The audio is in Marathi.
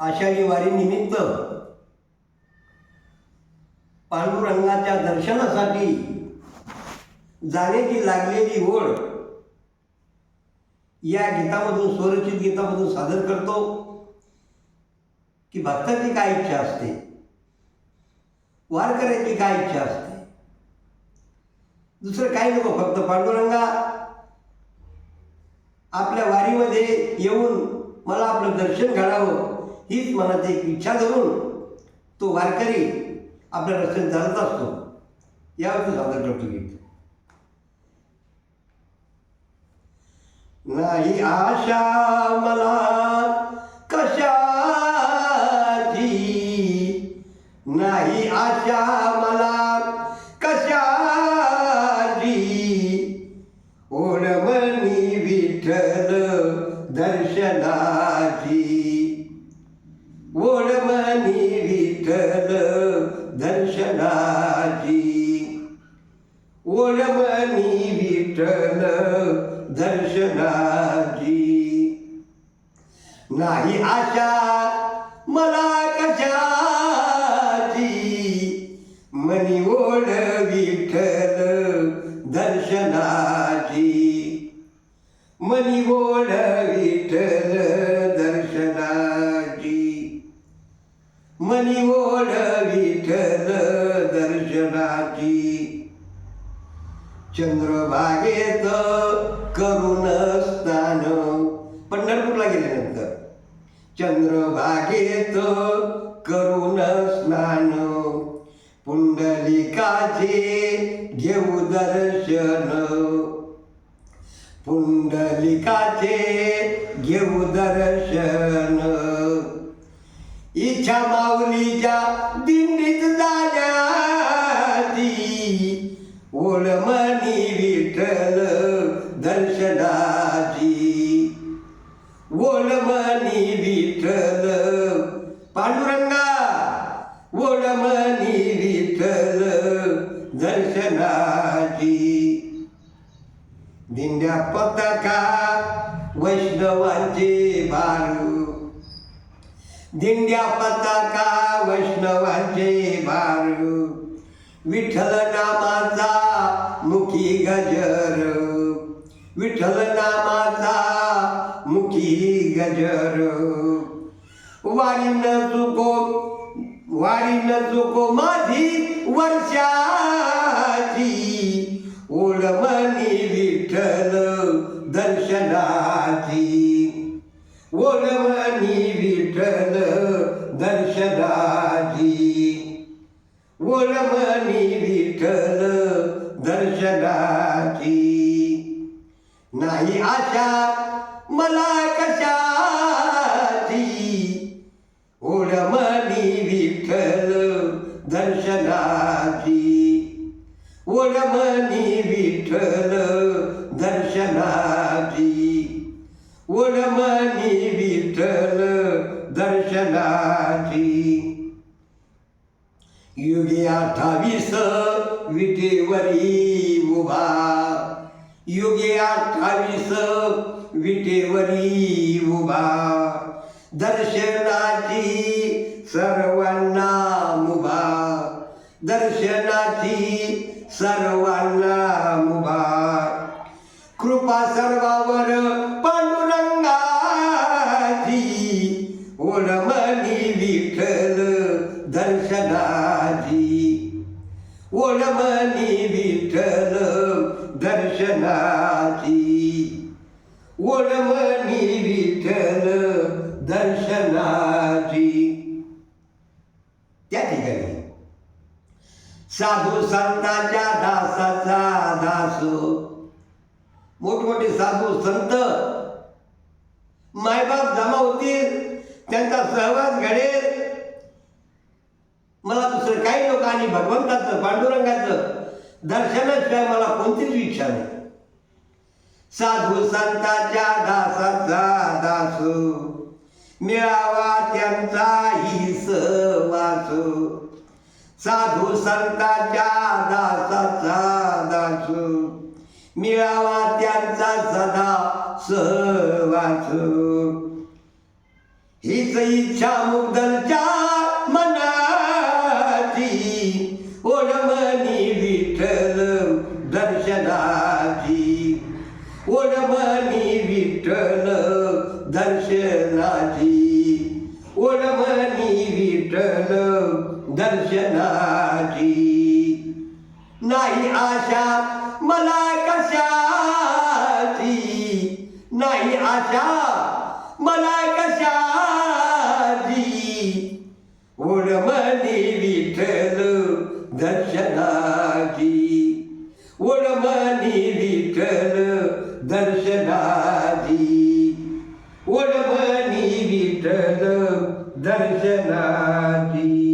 आषाढी वारी निमित्त पांडुरंगाच्या दर्शनासाठी जाण्याची लागलेली ओढ या गीतामधून स्वरचित गीतामधून सादर करतो की भक्ताची काय इच्छा असते? वारकऱ्याची काय इच्छा असते? दुसरं काही नको फक्त पांडुरंगा आपल्या वारीमध्ये येऊन मला आपलं दर्शन घडावं. हीच मनात एक इच्छा धरून तो वारकरी आपल्या रस्त्यात चालत असतो. यावरती सादर करतो गीत नाही आशा मला कशाची नाही आशा मी विठ्ठल दर्शनाची. ओढमणी विठ्ठल दर्शनाची. नाही आशा मला कशाची? मनी ओढ विठ्ठल दर्शनाची. मनी ओढ विठ्ठल दर्शना मनी ओढ विठल दर्शनाची. चंद्रभागेत करुण स्थान. पंढरपूरला गेल्यानंतर. चंद्रभागेत करुण स्नान. पुंडलिकाचे घेऊ दर्शन. पुंडलिकाचे घेऊ दर्शन. इच्छा माऊलीच्या दिंडीत जाण्याची ओळमणी विठ्ठल दर्शनाची. ओळमणी विठ्ठल पांडुरंगा ओळमणी विठ्ठल दर्शनाची. दिंड्या पताका वैष्णवांचे बारू दिंड्या पताका वैष्णवाचे बारू विठ्ठल नामाचा मुखी गजर. विठ्ठल नामाचा मुखी गजर. वारी न चुको वारी न चुको माझी वर्षा. ओळमणी विठ्ठल दर्शनाची. नाही आशा मला कशाची? ओळमणी विठ्ठल दर्शनाची. ओळमणी विठ्ठल दर्शनाची. ओळमणी अठ्ठावीस विटेवरी उभा. युगे अठ्ठावीस विटेवरी उभा. दर्शनाची सर्वांना मुभा. दर्शनाची सर्वांना मुभा. कृपा सर्वावर दर्शनाची ओळमणी विठ्ठल दर्शनाची. त्या ठिकाणी साधू संतांच्या दासाचा दास. मोठमोठे साधू संत मायबाप जमा होतील त्यांचा सहवास घडेल. मला दुसरं काही लोक आणि भगवंताचं पांडुरंगाचं दर्शनाशिवाय मला कोणतीच इच्छा नाही. साधू संतांच्या दासाचा दासू. मिळावा त्यांचाही सहवास. साधू संतांच्या दासाचा दासू. मिळावा त्यांचा सदा सहवास. हीच इच्छा मुग्धलच्या ओढमनी विठल दर्शनाची. नाही आशा मला कशाची? नाही आशा मला कशाची? ओढमनी विठल दर्शनाची. ओढमनी विठ्ठल दर्शनाची. Senati.